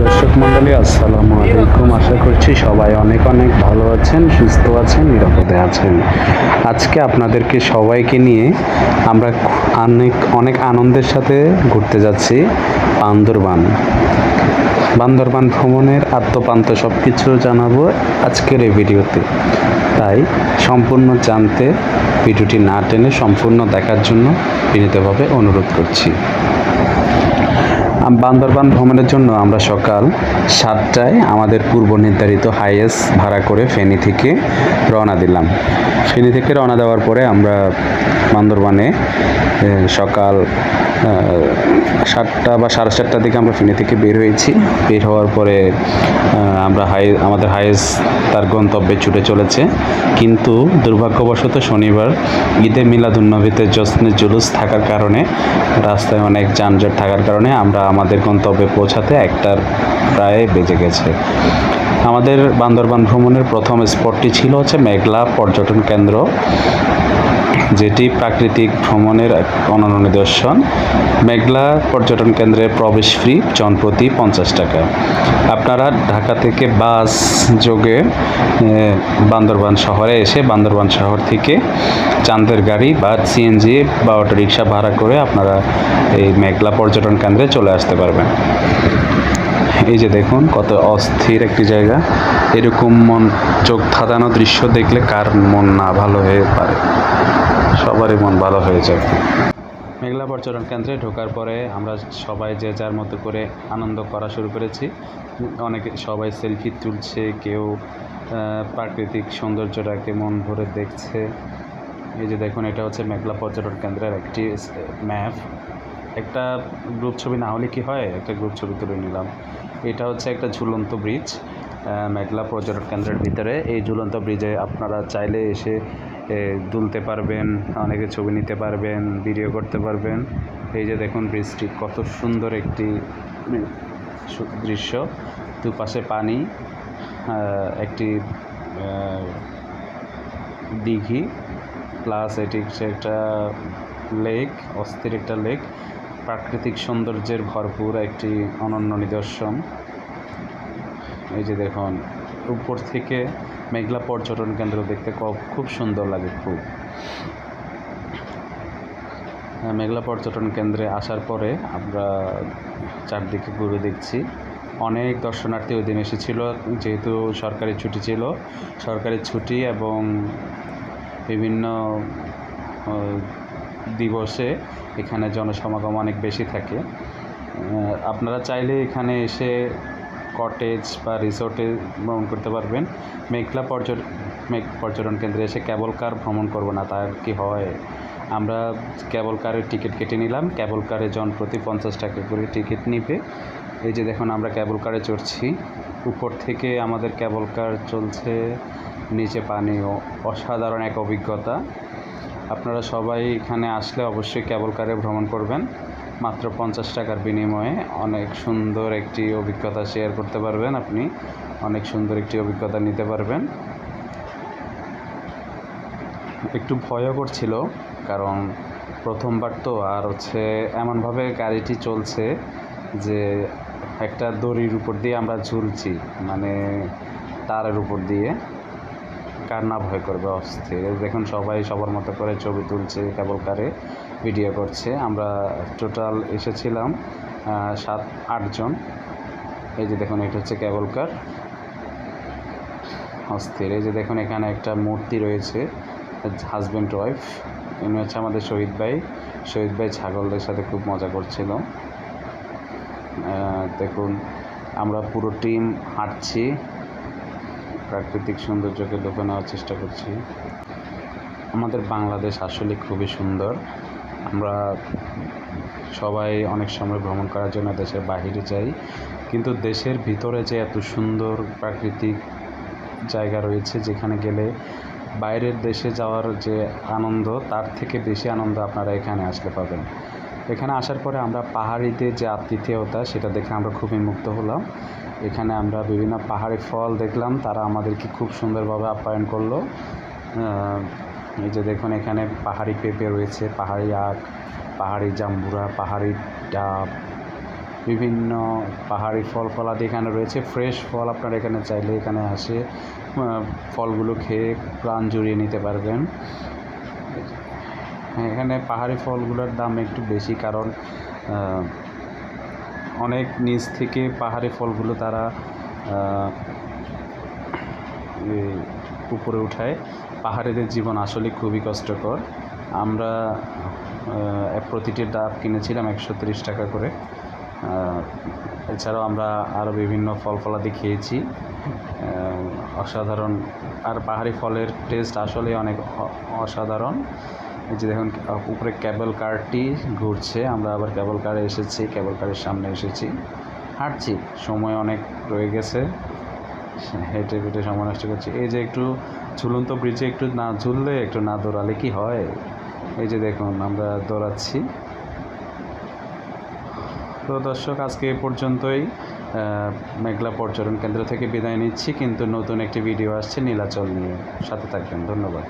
দর্শক মন্ডলী আসসালামু আলাইকুম। আশা করছি সবাই অনেক অনেক ভালো আছেন, সুস্থ আছেন, নিরাপদে আছেন। আজকে আপনাদেরকে সবাইকে নিয়ে আমরা অনেক অনেক আনন্দের সাথে ঘুরতে যাচ্ছি বান্দরবান। বান্দরবান ভ্রমণের আত্মপান্ত সব কিছু জানাব আজকের এই ভিডিওতে। তাই সম্পূর্ণ জানতে ভিডিওটি না টেনে সম্পূর্ণ দেখার জন্য বিনীতভাবে অনুরোধ করছি। বান্দরবান ভ্রমণের জন্য আমরা সকাল সাতটায় আমাদের পূর্ব নির্ধারিত হাইয়েস ভাড়া করে ফেনী থেকে রওনা দিলাম। ফেনী থেকে রওনা দেওয়ার পরে আমরা বান্দরবানে সকাল সাতটা বা সাড়ে সাতটার দিকে আমরা ফেনী থেকে বের হয়েছি। বের হওয়ার পরে আমরা হাই, আমাদের হাইয়েস তার গন্তব্যে ছুটে চলেছে। কিন্তু দুর্ভাগ্যবশত শনিবার ঈদে মিলাদুন্নবীতে জশ্নের জুলুস থাকার কারণে রাস্তায় অনেক যানজট থাকার কারণে আমরা আমাদের গন্তব্যে পৌঁছাতে একটার প্রায় বেজে গেছে। আমাদের বান্দরবান ভ্রমণের প্রথম স্পটটি ছিল হচ্ছে মেঘলা পর্যটন কেন্দ্র। যেটি প্রাকৃতিক ভ্রমণের এক অনন্য নিদর্শন। মেঘলা পর্যটন কেন্দ্রে প্রবেশ ফ্রি জনপ্রতি পঞ্চাশ টাকা। আপনারা ঢাকা থেকে বাস যোগে বান্দরবান শহরে এসে বান্দরবান শহর থেকে চাঁদের গাড়ি বা সিএনজি বা অটোরিকশা ভাড়া করে আপনারা এই মেঘলা পর্যটন কেন্দ্রে চলে আসতে পারবেন। এই যে দেখুন, কত অস্থির একটি জায়গা। এরকম মন চোখ ধাঁধানো দৃশ্য দেখলে কার মন না ভালো হয়ে পারে। সবারই মন ভালো হয়ে যাবে মেঘলা পর্যটন কেন্দ্রে ঢোকার পরে আমরা সবাই যে যার মতো করে আনন্দ করা শুরু করেছি। অনেকে সবাই সেলফি তুলছে, কেউ প্রাকৃতিক সৌন্দর্যটাকে মন ভরে দেখছে। এই যে দেখুন, এটা হচ্ছে মেঘলা পর্যটন কেন্দ্রের একটি ম্যাপ। একটা গ্রুপ ছবি না হলে কি হয়? একটা গ্রুপ ছবি তুলে নিলাম। এটা হচ্ছে একটা ঝুলন্ত ব্রিজ মেঘলা পর্যটন কেন্দ্রের ভিতরে। এই ঝুলন্ত ব্রিজে আপনারা চাইলে এসে দুলতে পারবেন, অনেকে ছবি নিতে পারবেন, ভিডিও করতে পারবেন। এই যে দেখুন ব্রিজটি, কত সুন্দর একটি দৃশ্য। দুপাশে পানি একটি দিঘি, প্লাস এটি একটা লেক, অস্থির একটা লেক। প্রাকৃতিক সৌন্দর্যের ভরপুর একটি অনন্য নিদর্শন। এই যে দেখুন, উপর থেকে মেঘলা পর্যটন কেন্দ্র দেখতে খুব সুন্দর লাগে খুব। হ্যাঁ, মেঘলা পর্যটন কেন্দ্রে আসার পরে আমরা চারদিকে ঘুরে দেখছি। অনেক দর্শনার্থী ওই দিন এসেছিল যেহেতু সরকারি ছুটি ছিল। সরকারি ছুটি এবং বিভিন্ন দিবসে এখানে জনসমাগম অনেক বেশি থাকে। আপনারা চাইলে এখানে এসে কটেজ বা রিসোর্টে ভ্রমণ করতে পারবেন। মেঘলা পর্যটন মেঘ পর্যটন কেন্দ্রে এসে কেবল কার ভ্রমণ করব না তার কি হয়? আমরা কেবল কারের টিকিট কেটে নিলাম কেবল কারে জন প্রতি পঞ্চাশ টাকা করে টিকিট নিবে। এই যে দেখুন, আমরা কেবল কারে চড়ছি। উপর থেকে আমাদের কেবল কার চলছে, নিচে পানি অসাধারণ এক অভিজ্ঞতা। আপনারা সবাই এখানে আসলে অবশ্যই কেবল কারে ভ্রমণ করবেন। মাত্র পঞ্চাশ টাকার বিনিময়ে অনেক সুন্দর একটি অভিজ্ঞতা শেয়ার করতে পারবেন আপনি। অনেক সুন্দর একটি অভিজ্ঞতা নিতে পারবেন। একটু ভয়ও করছিল, কারণ প্রথমবার তো, আর হচ্ছে এমনভাবে গাড়িটি চলছে যে একটা দড়ির উপর দিয়ে আমরা ঝুলছি মানে তারের উপর দিয়ে। কার না ভয় করবে, অস্থির। দেখুন, সবাই সবার মতো করে ছবি তুলছে, কেবল কারে ভিডিও করছে। আমরা টোটাল এসেছিলাম সাত আটজন এই যে দেখুন, এটা হচ্ছে কেবল কার। অস্থির। এই যে দেখুন, এখানে একটা মূর্তি রয়েছে হাজব্যান্ড ওয়াইফ ইনি হচ্ছে আমাদের শহীদ ভাই। শহীদ ভাই ছাগলদের সাথে খুব মজা করছিল। দেখুন, আমরা পুরো টিম হাঁটছি। প্রাকৃতিক সৌন্দর্যকে দেখে নেওয়ার চেষ্টা করছি। আমাদের বাংলাদেশ আসলে খুবই সুন্দর। আমরা সবাই অনেক সময় ভ্রমণ করার জন্য দেশের বাহিরে যাই, কিন্তু দেশের ভিতরে যে এত সুন্দর প্রাকৃতিক জায়গা রয়েছে, যেখানে গেলে বাইরের দেশে যাওয়ার যে আনন্দ, তার থেকে বেশি আনন্দ আপনারা এখানে আসলে পাবেন। এখানে আসার পরে আমরা পাহাড়িতে যে আতিথেয়তা, সেটা দেখে আমরা খুবই মুগ্ধ হলাম। এখানে আমরা বিভিন্ন পাহাড়ি ফল দেখলাম, তারা আমাদেরকে খুব সুন্দরভাবে আপ্যায়ন করল। এই যে দেখুন, এখানে পাহাড়ি পেঁপে রয়েছে, পাহাড়ি আখ, পাহাড়ি জাম্বুরা, পাহাড়ি ডাব, বিভিন্ন পাহাড়ি ফল ফলাদি এখানে রয়েছে। ফ্রেশ ফল আপনারা এখানে চাইলে এখানে আসে ফলগুলো খেয়ে প্রাণ জুড়িয়ে নিতে পারবেন। এখানে পাহাড়ি ফলগুলোর দাম একটু বেশি, কারণ অনেক নিচ থেকে পাহাড়ে ফলগুলো তারা উপরে উঠায়। পাহাড়েদের জীবন আসলে খুবই কষ্টকর। আমরা প্রতিটি ডাব কিনেছিলাম একশো টাকা করে। এছাড়াও আমরা আরও বিভিন্ন ফল ফলাদি খেয়েছি। অসাধারণ। আর পাহাড়ি ফলের টেস্ট আসলে অনেক অসাধারণ। এই যে দেখুন উপরে ক্যাবল কারটি ঘুরছে। আমরা আবার ক্যাবল কারে এসেছি ক্যাবল কারের সামনে এসেছি। হাঁটছি, সময় অনেক রয়ে গেছে। হেঁটে হেঁটে সময় নষ্ট করছি। এই যে একটু ঝুলন্ত ব্রিজে একটু না ঝুললে, একটু না দৌড়ালে কি হয়? এই যে দেখুন, আমরা দৌড়াচ্ছি। তো দর্শক, আজকে এ পর্যন্তই। মেঘলা পর্যটন কেন্দ্র থেকে বিদায় নিচ্ছি, কিন্তু নতুন একটি ভিডিও আসছে নীলাচল নিয়ে। সাথে থাকবেন, ধন্যবাদ।